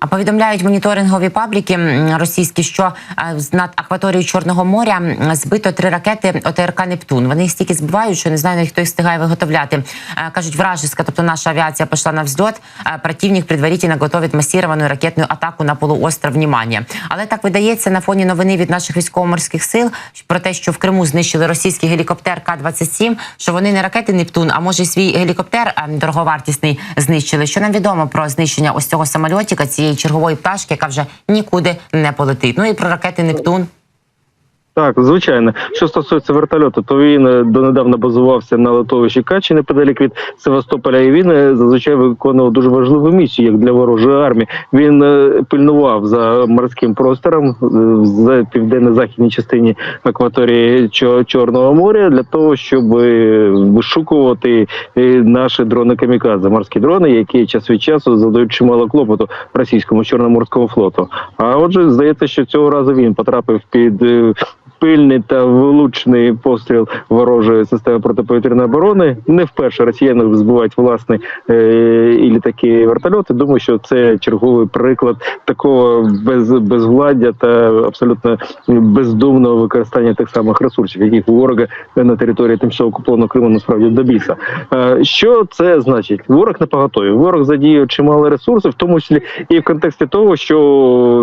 А повідомляють моніторингові пабліки російські, що е, над акваторією Чорного моря збито три ракети ОТРК Нептун. Вони їх стільки збивають, що не знаю, хто їх встигає виготовляти. Е, Кажуть, вражеська, тобто наша авіація пішла на взльот. Е, Противник предварительно готовить масіровану ракетну атаку на полуостров Внімання. Але так видається на фоні новини від наших військово-морських сил про те, що в Криму знищили російський гелікоптер К-27, що вони не ракети Нептун, а може свій гелікоптер е, дороговартісний знищили. Що нам відомо про знищення ось цього самольотика, цієї чергової пташки, яка вже нікуди не полетить. Ну і про ракети Нептун. Так, звичайно. Що стосується вертольоту, то він е, донедавна базувався на литовищі Качі неподалік від Севастополя, і він е, зазвичай виконував дуже важливу місію як для ворожої армії. Він е, пильнував за морським простором в південно-західній частині акваторії Чо- Чорного моря для того, щоб вишукувати наші дрони камікадзе, морські дрони, які час від часу задають чимало клопоту російському чорноморському флоту. А отже, здається, що цього разу він потрапив під. Пильний та влучний постріл ворожої системи протиповітряної оборони. Не вперше росіяни збивають власні е, і літаки і вертольоти. Думаю, що це черговий приклад такого без, безвладдя та абсолютно бездумного використання тих самих ресурсів, яких у ворога на території тимчасово окупованого Криму насправді до біса. Е, що це значить? Ворог не поготові. Ворог задіяв чимало ресурсів, в тому числі і в контексті того, що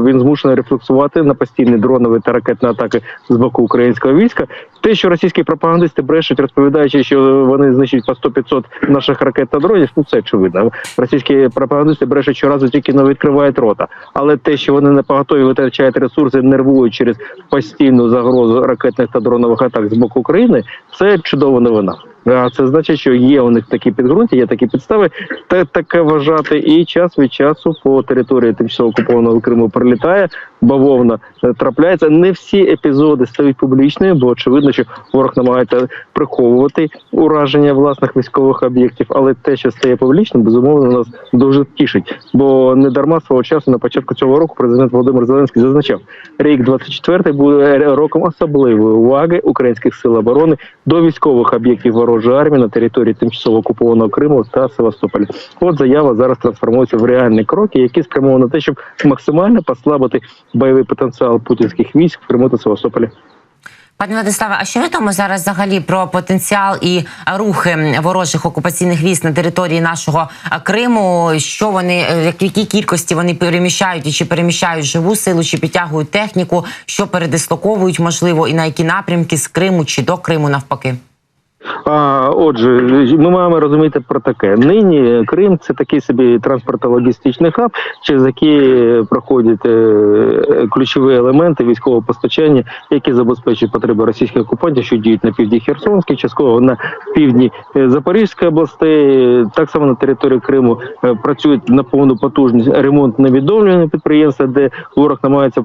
він змушений рефлексувати на постійні дронові та ракетні атаки з боку українського війська. Те, що російські пропагандисти брешуть, розповідаючи, що вони знищують по 100-500 наших ракет та дронів, ну це очевидно. Російські пропагандисти брешуть щоразу тільки не відкривають рота. Але те, що вони не поготові витрачають ресурси, нервують через постійну загрозу ракетних та дронових атак з боку України, це чудова новина. Це значить, що є у них такі підґрунті, є такі підстави, та таке вважати. І час від часу по території тимчасово окупованого Криму прилітає бавовна е, трапляється. Не всі епізоди стають публічними, бо очевидно, що ворог намагається приховувати ураження власних військових об'єктів. Але те, що стає публічним, безумовно нас дуже тішить. Бо не дарма свого часу на початку цього року президент Володимир Зеленський зазначав, рік 24 буде роком особливої уваги українських сил оборони до військових об'єктів ворожої армії на території тимчасово окупованого Криму та Севастополя. От заява зараз трансформується в реальні кроки, які спрямовані на те, щоб максимально послабити бойовий потенціал путінських військ в Криму та Севастополі. Пане Владиславе, а що відомо зараз взагалі про потенціал і рухи ворожих окупаційних військ на території нашого Криму? Що вони е, в кількості вони переміщають і чи переміщають живу силу, чи підтягують техніку, що передислоковують, можливо, і на які напрямки з Криму чи до Криму навпаки? А отже, ми маємо розуміти про таке. Нині Крим це такий собі транспортно-логістичний хаб, через який проходять е, ключові елементи військового постачання, які забезпечують потреби російських окупантів, що діють на півдні Херсонській, частково на півдні е, Запорізької областей. Так само на території Криму е, працюють на повну потужність ремонтно-відновлювальні підприємства, де ворог намагається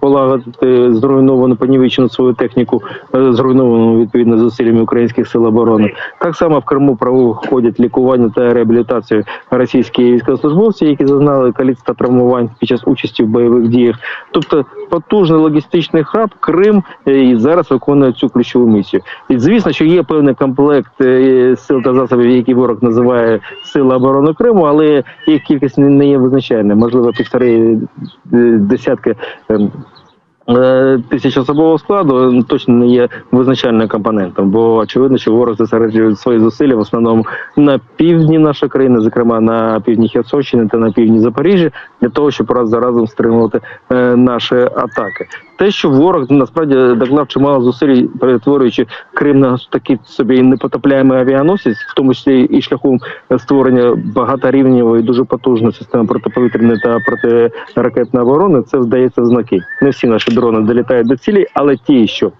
полагодити зруйновану понівечену свою техніку, зруйновану відповідно зусиллями українських сил оборони. Так само в Криму проходять лікування та реабілітацію російські військовослужбовці, які зазнали каліцтва та травмувань під час участі в бойових діях. Тобто потужний логістичний хаб Крим е, і зараз виконує цю ключову місію. І звісно, що є певний комплект е, сил та засобів, які ворог називає Сили оборони Криму, але їх кількість не- є визначальною. Можливо, півтори е, десятки. Е, Тисяч особового складу точно не є визначальним компонентом, бо очевидно, що ворог зосереджує свої зусилля в основному на півдні нашої країни, зокрема на півдні Херсонщини та на півдні Запоріжжя, для того, щоб раз за разом стримувати е, наші атаки. Те, що ворог насправді доклав чимало зусиль, перетворюючи Крим на такий собі непотопляємий авіаносець, в тому числі і шляхом створення багаторівневої дуже потужної системи протиповітряної та протиракетної оборони, це здається в знаки. Не всі наші дрони долітають до цілі, але ті, що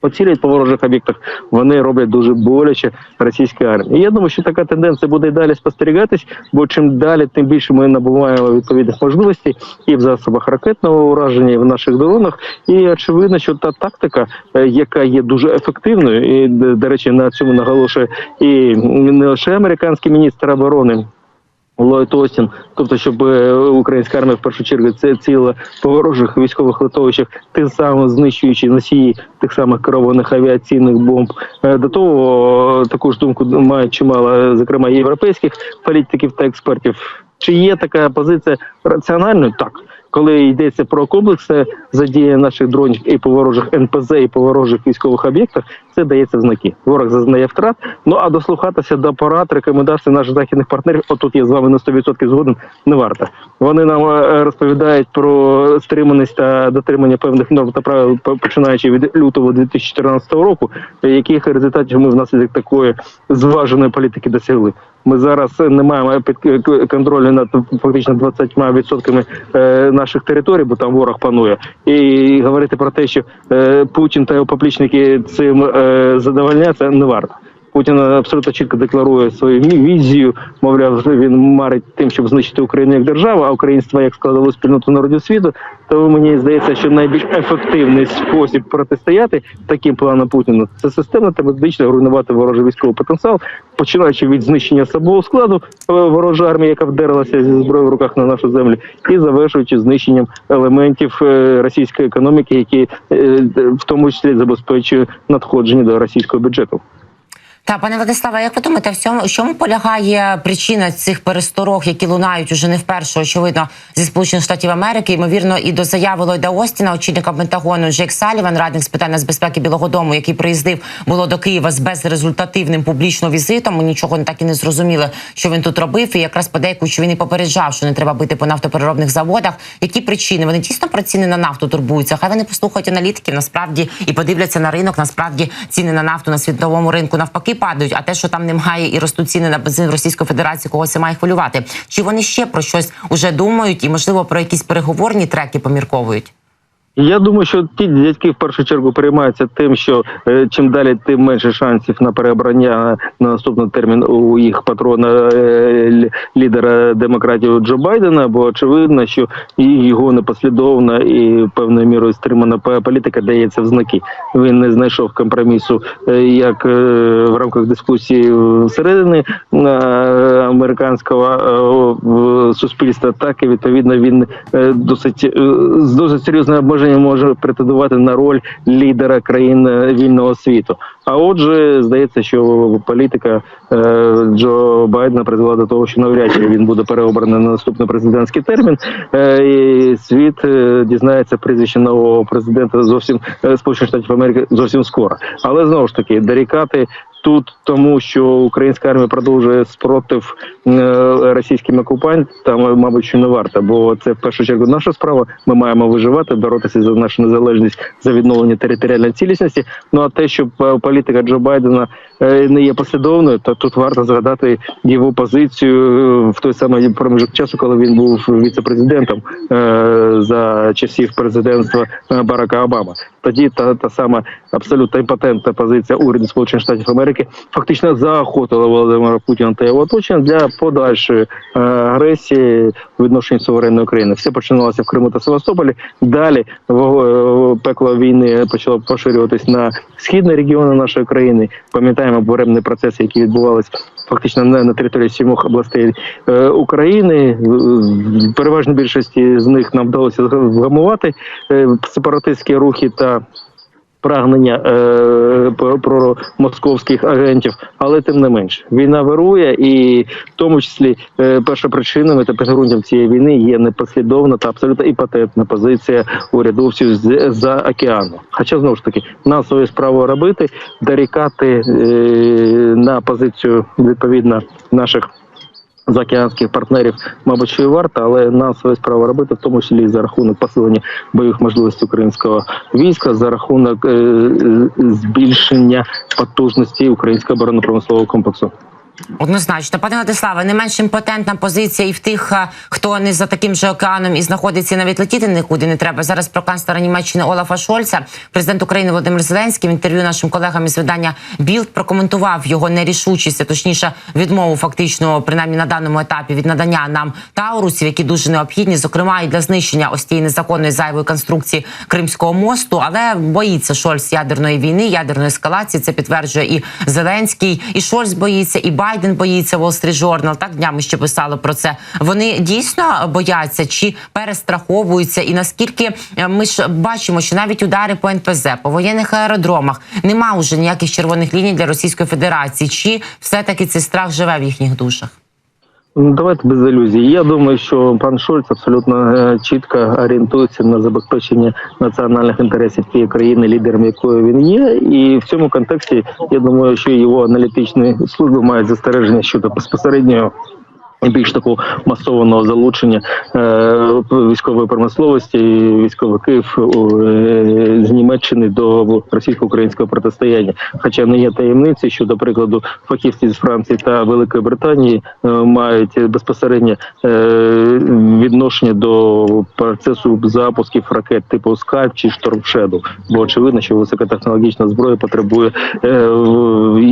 поцілюють по ворожих об'єктах, вони роблять дуже боляче російській армії. І я думаю, що така тенденція буде і далі спостерігатись, бо чим далі, тим більше ми набуваємо відповідних можливостей і в засобах ракетного ураження, і в наших дронах. І очевидно, що та тактика, е, яка є дуже ефективною, і до речі, на цьому наголошує і не лише американський міністр оборони. Ллойд Остін, тобто, щоб е, українська армія в першу чергу це ціла по ворожих військових литовищах, тим самим знищуючи носії тих самих керованих авіаційних бомб. Е, До того таку ж думку мають чимало, зокрема, європейських політиків та експертів. Чи є така позиція раціональною? Так. Коли йдеться про комплекси задіяння наших дронів і по ворожих НПЗ, і по ворожих військових об'єктах, це дається в знаки. Ворог зазнає втрат. Ну а дослухатися до порад, рекомендацій наших західних партнерів, отут я з вами на 100% згоден, не варто. Вони нам е, розповідають про стриманість та дотримання певних норм та правил, починаючи від лютого 2014 року, яких результатів ми внаслідок такої зваженої політики досягли. Ми зараз не маємо під контролю над фактично 20% е, наших територій, бо там ворог панує. І говорити про те, що е, Путін та його поплічники цим е, задовольняться, не варто. Путін абсолютно чітко декларує свою ві- візію. Мовляв, він марить тим, щоб знищити Україну як державу, а українство як складову спільноту народів світу. Тому мені здається, що найбільш ефективний спосіб протистояти таким планам Путіна це системно та методично руйнувати ворожий військовий потенціал, починаючи від знищення особового складу е, ворожої армії, яка вдерлася зі зброєю в руках на нашу землю, і завершуючи знищенням елементів е, російської економіки, які е, в тому числі забезпечують надходження до російського бюджету. Та пане Владиславе, як ви думаєте, в цьому в чому полягає причина цих пересторог, які лунають уже не вперше, очевидно, зі сполучених штатів Америки, ймовірно, і до заяви Ллойда Остіна, очільника Пентагону Джек Саліван, радник з питань нацбезпеки Білого Дому, який приїздив було до Києва з безрезультативним публічно візитом. Ми нічого так і не зрозуміли, що він тут робив. І якраз подейкують, що він і попереджав, що не треба бити по нафтопереробних заводах. Які причини? Вони дійсно про ціни на нафту турбуються. Хай вони послухають аналітиків насправді і подивляться на ринок. Насправді ціни на нафту на світовому ринку навпаки падають. А те, що там немає і ростуть ціни на бензин Російської Федерації, когось це має хвилювати. Чи вони ще про щось уже думають і можливо про якісь переговорні треки помірковують? Я думаю, що ті дядьки в першу чергу переймаються тим, що е, чим далі, тим менше шансів на переобрання на наступний термін у їх патрона е, лідера демократів Джо Байдена. Бо очевидно, що його непослідовна і певною мірою стримана політика дається в знаки. Він не знайшов компромісу е, як в рамках дискусії всередині американського суспільства, так і відповідно він досить з досить серйозним обмеженням може претендувати на роль лідера країн е, вільного світу. А отже, здається, що політика е, Джо Байдена призвела до того, що навряд чи він буде переобраний на наступний президентський термін. Е, і світ дізнається прізвище нового президента зовсім Сполучених Штатів Америки зовсім скоро. Але знову ж таки, дорікати тут тому, що українська армія продовжує спротив е, російським окупантам, мабуть, що не варто, бо це в першу чергу наша справа. Ми маємо виживати, боротися за нашу незалежність за відновлення територіальної цілісності. Ну а те, що е, політика Джо Байдена е, не є послідовною, то тут варто згадати його позицію е, в той самий проміжок часу, коли він був віце-президентом е, за часів президентства е, Барака Обами. Тоді та, та сама абсолютно імпотентна позиція уряду Сполучених Штатів Америки фактично заохотила Володимира Путіна та його оточення для подальшої е, агресії в суверенної України. Все починалося в Криму та Севастополі. Далі е, пекло війни почало поширюватись на східні регіони нашої країни. Пам'ятаємо буремні процеси, які відбувалися фактично на, на території сімох областей е, України. В переважній більшості з них нам вдалося вгамувати е, сепаратистські рухи та прагнення е, про, московських агентів, але тим не менш війна вирує, і в тому числі е, першопричинами та підґрунтям цієї війни є непослідовна та абсолютно іпотентна позиція урядовців з за океану. Хоча знову ж таки нам свою справу робити, дорікати е, на позицію відповідно наших заокеанських партнерів, мабуть, що і варто, але нам весь право робити, в тому числі і за рахунок посилення бойових можливостей українського війська, за рахунок е, збільшення потужності українського оборонно-промислового комплексу. Однозначно, пане Владиславе, не менш імпотентна позиція і в тих, е, хто не за таким же океаном і знаходиться навіть летіти нікуди не треба. Зараз про канцлера Німеччини Олафа Шольца, президент України Володимир Зеленський в інтерв'ю нашим колегам із видання Білд прокоментував його нерішучість, а точніше відмову фактично, принаймні на даному етапі від надання нам таурусів, які дуже необхідні, зокрема і для знищення ось тієї незаконної зайвої конструкції Кримського мосту. Але боїться Шольц ядерної війни, ядерної ескалації. Це підтверджує і Зеленський, і Шольц боїться, і Байден боїться Wall Street Journal. Так днями ще писали про це. Вони дійсно бояться чи перестраховуються, і наскільки е, ми ж бачимо, що навіть удари по НПЗ, по воєнних аеродромах нема вже ніяких червоних ліній для Російської Федерації. Чи все таки цей страх живе в їхніх душах? Ну, Давайте без ілюзій. Я думаю, що пан Шольц абсолютно е, чітко орієнтується на забезпечення національних інтересів тієї країни, лідером якої він є. І в цьому контексті я думаю, що його аналітичні служби мають застереження щодо безпосереднього. Більш такого масованого залучення е, військової промисловості військовиків е, з Німеччини до російсько-українського протистояння. Хоча не є таємниці, що, до прикладу, фахівці з Франції та Великої Британії е, мають безпосереднє відношення до процесу запусків ракет типу Скальп чи Shadow. Бо очевидно, що високотехнологічна зброя потребує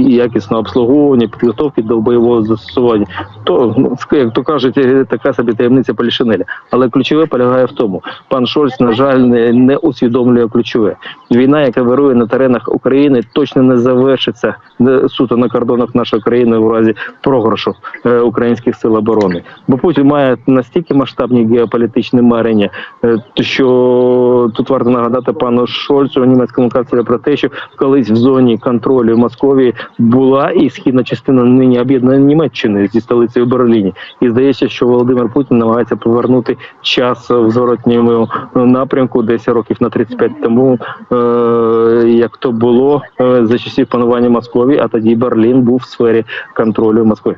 якісного обслуговування, підготовки до бойового застосування. То ну, як то кажуть, така собі таємниця Полішинеля. Але ключове полягає в тому, пан Шольц, на жаль, не, не усвідомлює ключове. Війна, яка вирує на теренах України, точно не завершиться суто на кордонах нашої країни у разі програшу е, українських сил оборони. Бо Путін має настільки масштабні геополітичні марення, е, що тут варто нагадати пану Шольцу, німецькому канцлеру, про те, що колись в зоні контролю Московії була і східна частина нині об'єднаної Німеччини зі столицею Берліні. І здається, що Володимир Путін намагається повернути час в зворотньому напрямку, десь років на 35 тому, е, як то було е, за часів панування Московії, а тоді Берлін був в сфері контролю Москви.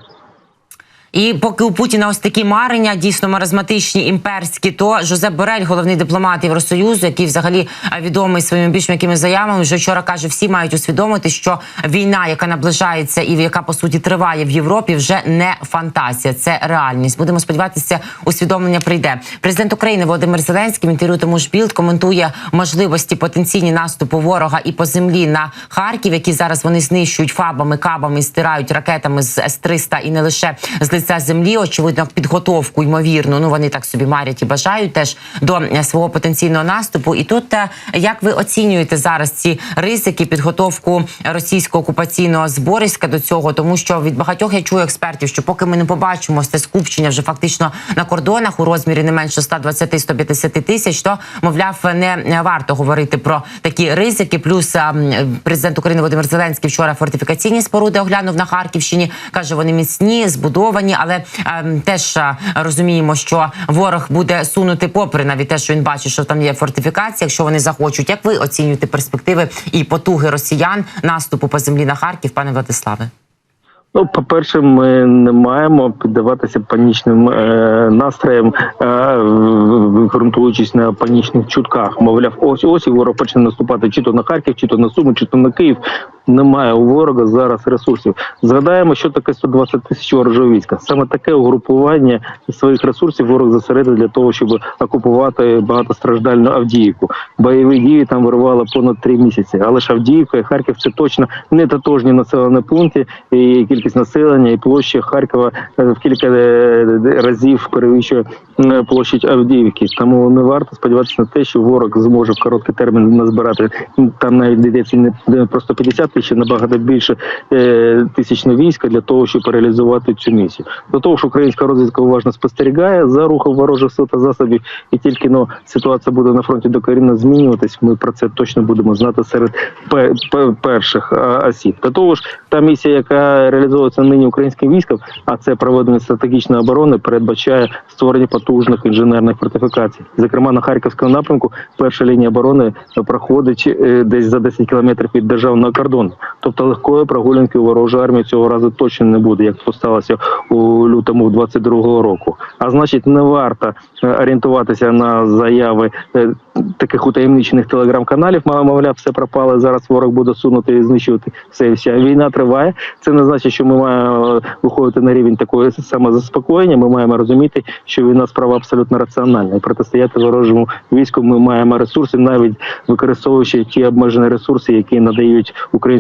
І поки у Путіна ось такі марення, дійсно маразматичні, імперські, то Жозеп Борель, головний дипломат Євросоюзу, який взагалі е, відомий своїми більш м'якими заявами, вже вчора каже, всі мають усвідомити, що війна, яка наближається і яка по суті триває в Європі, вже не фантазія, це реальність. Будемо сподіватися, усвідомлення прийде. Президент України Володимир Зеленський в інтерв'ю тому ж білд коментує можливості потенційні наступу ворога і по землі на Харків, які зараз вони знищують фабами, кабами, стирають ракетами з С-300 і не лише з лиця землі. Очевидно, підготовку ймовірно. Ну вони так собі марять і бажають теж до е, свого потенційного наступу. І тут е, як ви оцінюєте зараз ці ризики, підготовку російського окупаційного збориська до цього, тому що від багатьох я чую експертів, що поки ми не побачимо це скупчення вже фактично на кордонах у розмірі не менше 120-150 тисяч, то мовляв не варто говорити про такі ризики. Плюс е, президент України Володимир Зеленський вчора фортифікаційні споруди оглянув на Харківщині. каже, вони міцні, збудовані, але е, теж е, розуміємо, що ворог буде сунути попри навіть те, що він бачить, що там є фортифікація, якщо вони захочуть. Як ви оцінюєте перспективи і потуги росіян наступу по землі на Харків, пане Владиславе? Ну, по-перше, ми не маємо піддаватися панічним е, настроям, е, ґрунтуючись на панічних чутках. Мовляв, ось ось і ворог почне наступати чи то на Харків, чи то на Суми, чи то на Київ. Немає у ворога зараз ресурсів. Згадаємо, що таке 120 тисяч ворожого війська. Саме таке угрупування своїх ресурсів ворог зосередив для того, щоб окупувати багатостраждальну Авдіївку. Бойові дії там вирували понад три місяці. Але ж Авдіївка і Харків це точно не тотожні населені пункти. І кількість населення і площа Харкова е, в кілька е, разів перевищує е, площадь Авдіївки. Тому не варто сподіватися на те, що ворог зможе в короткий термін назбирати там навіть йдеться не просто 50 а набагато більше е, тисячне війська для того, щоб реалізувати цю місію. До того ж, українська розвідка уважно спостерігає за рухом ворожих сил та засобів, і тільки ну, ситуація буде на фронті докорінно змінюватись. Ми про це точно будемо знати серед пе- пе- перших осіб. До того ж, та місія, яка реалізовується нині українським військом, а це проведення стратегічної оборони, передбачає створення потужних інженерних фортифікацій. Зокрема, на харківському напрямку перша лінія оборони проходить е, десь за 10 кілометрів від державного кордону. Тобто легкої прогулянки ворожої армії цього разу точно не буде, як то сталося у лютому 22-го року. А значить, не варто е, орієнтуватися на заяви е, таких утаємничених телеграм-каналів. Мовляв, все пропало. Зараз ворог буде сунути і знищувати все. і вся війна триває. Це не значить, що ми маємо е, виходити на рівень такої самозаспокоєння. Ми маємо розуміти, що війна справа абсолютно раціональна. І протистояти ворожому війську ми маємо ресурси, навіть використовуючи ті обмежені ресурси, які надають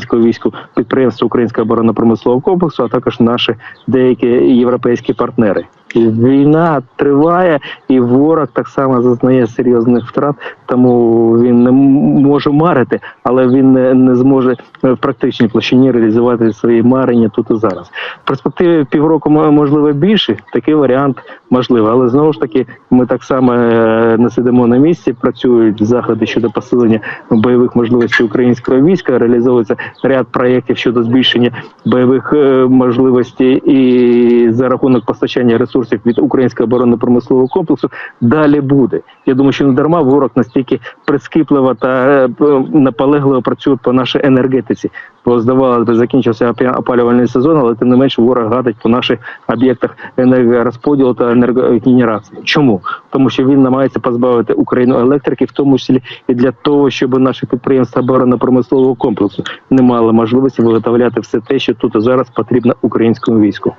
українському війську підприємства Українського оборонно-промислового комплексу, а також наші деякі європейські партнери. Війна триває, і ворог так само зазнає серйозних втрат тому він не може марити, але він не, не зможе е, в практичній площині реалізувати свої марення тут і зараз. В перспективі півроку можливо більше. Такий варіант можливий, але знову ж таки ми так само е, не сидимо на місці. Працюють заходи щодо посилення бойових можливостей українського війська. Реалізовується ряд проєктів щодо збільшення бойових е, можливостей і за рахунок постачання ресурсів від українського оборонно-промислового комплексу далі буде. Я думаю, що не дарма ворог настільки прискіпливо та е, наполегливо працює по нашій енергетиці. Бо здавалося, закінчився опалювальний сезон, але тим не менше ворог гадить по наших об'єктах енергорозподілу та енергогенерації. Чому? Тому що він намагається позбавити Україну електрики, в тому числі і для того, щоб наші підприємства оборонно-промислового комплексу не мали можливості виготовляти все те, що тут і зараз потрібно українському війську.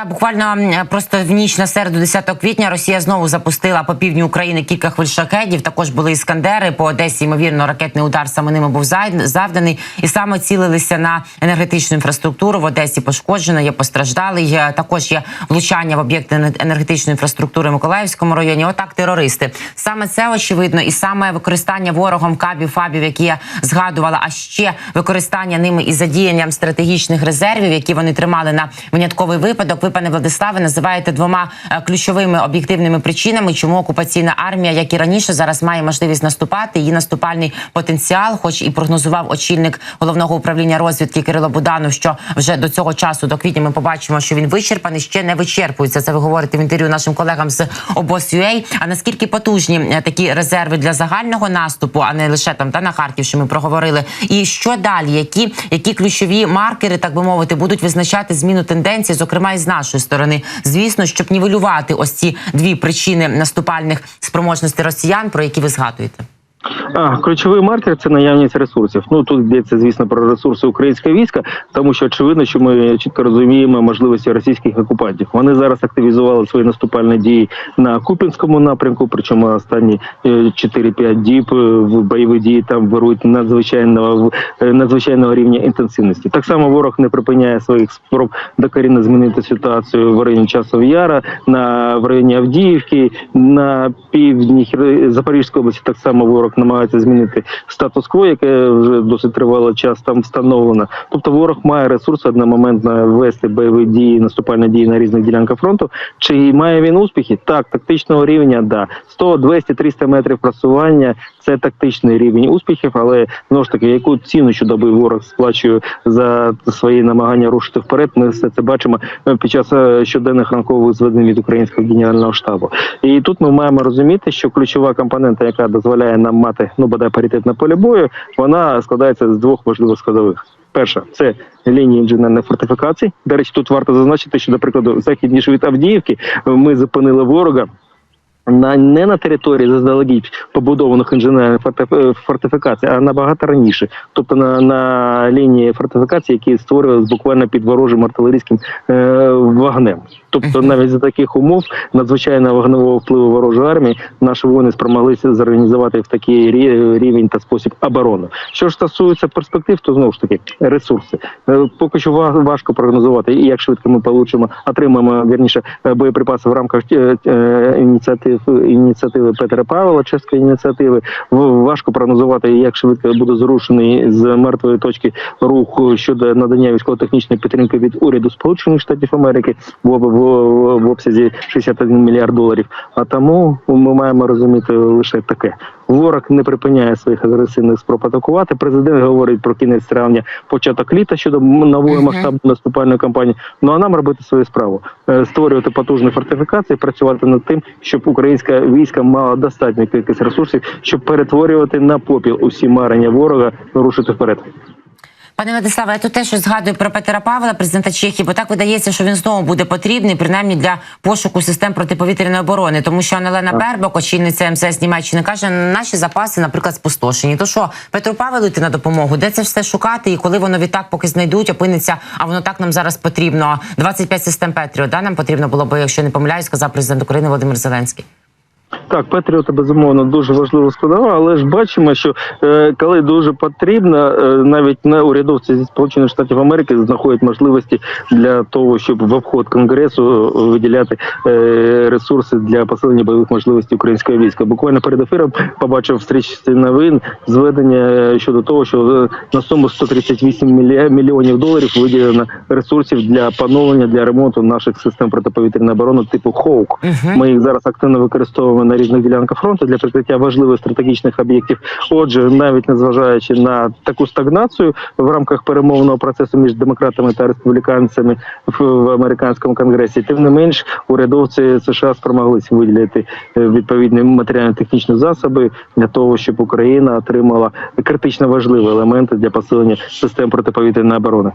Та буквально просто в ніч на середу, 10 квітня, Росія знову запустила по півдню України кілька хвиль шахедів. Також були іскандери. По Одесі, ймовірно, ракетний удар саме ними був завданий, і саме цілилися на енергетичну інфраструктуру. В Одесі пошкоджено, є постраждалий. Є- Також є влучання в об'єкти енергетичної інфраструктури в Миколаївському районі. Отак терористи. Саме це очевидно, і саме використання ворогом кабів, фабів, які я згадувала, а ще використання ними і задіянням стратегічних резервів, які вони тримали на винятковий випадок. Пане Владиславе, називаєте двома е, ключовими об'єктивними причинами, чому окупаційна армія, як і раніше, зараз має можливість наступати. Її наступальний потенціал, хоч і прогнозував очільник головного управління розвідки Кирило Буданов, що вже до цього часу, до квітня, ми побачимо, що він вичерпаний, ще не вичерпується. Це ви говорите в інтерв'ю нашим колегам з обоз.ua. А наскільки потужні е, такі резерви для загального наступу, а не лише там та на Харків, що ми проговорили, і що далі? Які, які ключові маркери, так би мовити, будуть визначати зміну тенденції, зокрема і з нашої сторони, звісно, щоб нівелювати ось ці дві причини наступальних спроможностей росіян, про які ви згадуєте. А ключовий маркер це наявність ресурсів. Ну тут йдеться, звісно, про ресурси українського війська, тому що очевидно, що ми чітко розуміємо можливості російських окупантів. Вони зараз активізували свої наступальні дії на Купінському напрямку. Причому останні е, 4-5 діб е, в бойові дії там беруть надзвичайного е, надзвичайного рівня інтенсивності. Так само ворог не припиняє своїх спроб докорінно змінити ситуацію в районі Часов Яра, на в районі Авдіївки, на півдні Запорізької області. Так само ворог намагається змінити статус-кво, яке вже досить тривалий час там встановлено. Тобто ворог має ресурси одномоментно вести бойові дії, наступальні дії на різних ділянках фронту. Чи має він успіхи? Так, тактичного рівня, да. 100, 200, 300 метрів просування це тактичний рівень успіхів, але знову ж таки, яку ціну щодоби ворог сплачує за свої намагання рушити вперед, ми все це бачимо е, під час е, щоденних ранкових зведень від українського генерального штабу. І тут ми маємо розуміти, що ключова компонента, яка дозволяє нам мати ну бодай паритет на полі бою, вона складається з двох важливих складових. Перша це лінії інженерних фортифікацій. До речі, тут варто зазначити, що, до прикладу, західніше від Авдіївки ми зупинили ворога на не на території заздалегідь побудованих інженерних фортиф- фортифікацій, а набагато раніше, тобто на, на лінії фортифікацій, які створювалися буквально під ворожим артилерійським е, вогнем. Тобто, навіть за таких умов надзвичайно вогневого впливу ворожої армії наші воїни спромоглися зорганізувати в такий рівень та спосіб оборону. Що ж стосується перспектив, то знову ж таки ресурси. Е, Поки що ва- важко прогнозувати, і як швидко ми получимо, отримаємо вірніше е, боєприпаси в рамках е, ініціатив ініціативи Петра Павла, чеської ініціативи. Важко прогнозувати, як швидко буде зрушений з мертвої точки рух щодо надання військово-технічної підтримки від уряду Сполучених Штатів Америки в, в, обсязі 61 мільярд доларів. А тому ми маємо розуміти лише таке: ворог не припиняє своїх агресивних спроб атакувати. Президент говорить про кінець травня, початок літа щодо нової масштабної наступальної кампанії. Ну а нам робити свою справу, Е, створювати потужні фортифікації, працювати над тим, щоб українська війська мала достатню кількість ресурсів, щоб перетворювати на попіл усі марення ворога, рушити вперед. Пане Владиславе, я тут теж згадую про Петра Павла, президента Чехії, бо так видається, що він знову буде потрібний, принаймні для пошуку систем протиповітряної оборони. Тому що Анелена Бербок, очільниця МЗС Німеччини, каже, наші запаси, наприклад, спустошені. То що Петру Павелу йти на допомогу? Де це все шукати? І коли воно відтак поки знайдуть, опиниться, а воно так нам зараз потрібно. 25 систем Петріо. Да, нам потрібно було би, якщо не помиляюсь, сказав президент України Володимир Зеленський. Так, Петріоти безумовно дуже важлива складова, але ж бачимо, що е, коли дуже потрібно, е, навіть не урядовці зі Сполучених Штатів Америки знаходять можливості для того, щоб в обход конгресу е, виділяти е, ресурси для посилення бойових можливостей українського війська. Буквально перед ефіром побачив в стрічці новин зведення е, щодо того, що е, на суму 138 мілья- мільйонів доларів виділено ресурсів для поновлення для ремонту наших систем протиповітряної оборони типу Хоук. Ми їх зараз активно використовуємо на різних ділянках фронту для прикриття важливих стратегічних об'єктів. Отже, навіть незважаючи на таку стагнацію в рамках перемовного процесу між демократами та республіканцями в, в американському конгресі, тим не менш, урядовці США спромоглися виділити е, відповідні матеріально-технічні засоби для того, щоб Україна отримала критично важливі елементи для посилення систем протиповітряної оборони.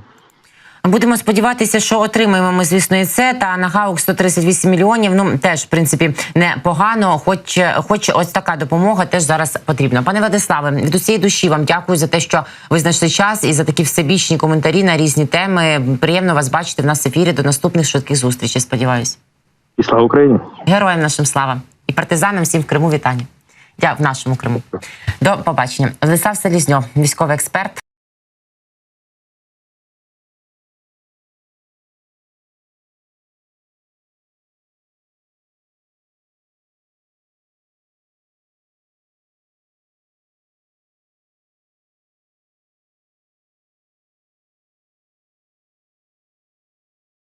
Будемо сподіватися, що отримаємо ми, звісно, і це. Та на ГАУК 138 мільйонів. Ну теж в принципі непогано. Хоч, хоч ось така допомога теж зараз потрібна. Пане Владиславе, від усієї душі вам дякую за те, що ви знайшли час і за такі всебічні коментарі на різні теми. Приємно вас бачити в нас в ефірі. До наступних швидких зустрічей. Сподіваюсь, І слава Україні! героям нашим слава і партизанам всім в Криму. Вітання. Дя в нашому Криму. До побачення. Владислав Селізньов, військовий експерт.